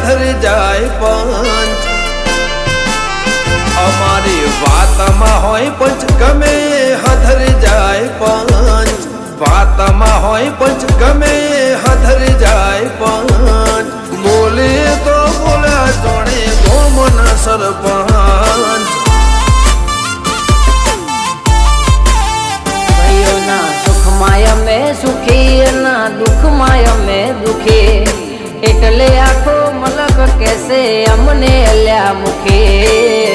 હધર જાય પાંચ અમારી વાતમાં હોય પંચ ગમે હધર જાય પાંચ વાતમાં હોય પંચ ગમે હધર જાય પાંચ બોલે તો બોલ્યા જોણે ગોમન સરપંચ ભાઈઓના સુખમાં અમે સુખી એના દુઃખમાં અમે દુખી અમને અલ્યા મુખી.